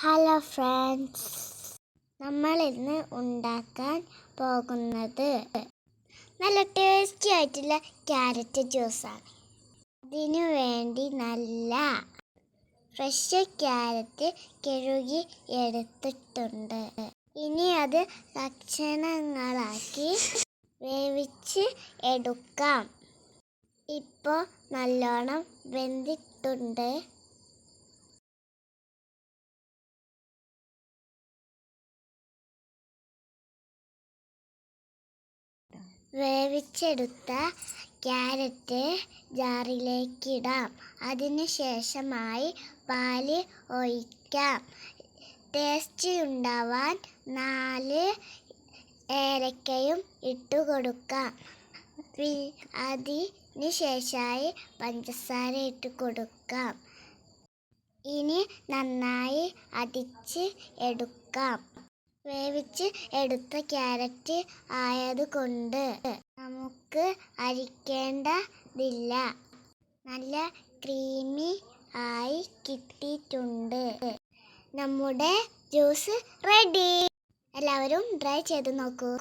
Hello friends നമ്മൾ ഇന്ന് ഉണ്ടാക്കാൻ പോകുന്നത് നല്ല ടേസ്റ്റി ആയിട്ടുള്ള ക്യാരറ്റ് ജ്യൂസാണ് അതിനു വേണ്ടി നല്ല ഫ്രഷ് ക്യാരറ്റ് കഴുകി എടുത്തിട്ടുണ്ട്. ഇനി അത് കഷണങ്ങളാക്കി വേവിച്ച് എടുക്കാം. ഇപ്പോൾ നല്ലോണം വെന്തിട്ടുണ്ട്. വേവിച്ചെടുത്ത ക്യാരറ്റ് ജാറിലേക്കിടാം. അതിന് ശേഷമായി പാൽ ഒഴിക്കാം. ടേസ്റ്റ് ഉണ്ടാവാൻ നാല് ഏലക്കയും ഇട്ട് കൊടുക്കാം. പി- അതിന് ശേഷമായി പഞ്ചസാര ഇട്ട് കൊടുക്കാം. ഇനി നന്നായി അടിച്ച് എടുക്കാം. വേവിച്ച് എടുത്ത ക്യാരറ്റ് ആയതുകൊണ്ട് നമുക്ക് അരിക്കേണ്ടതില്ല. നല്ല ക്രീമി ആയി കിട്ടിയിട്ടുണ്ട്. നമ്മുടെ ജ്യൂസ് റെഡി. എല്ലാവരും ട്രൈ ചെയ്ത് നോക്കൂ.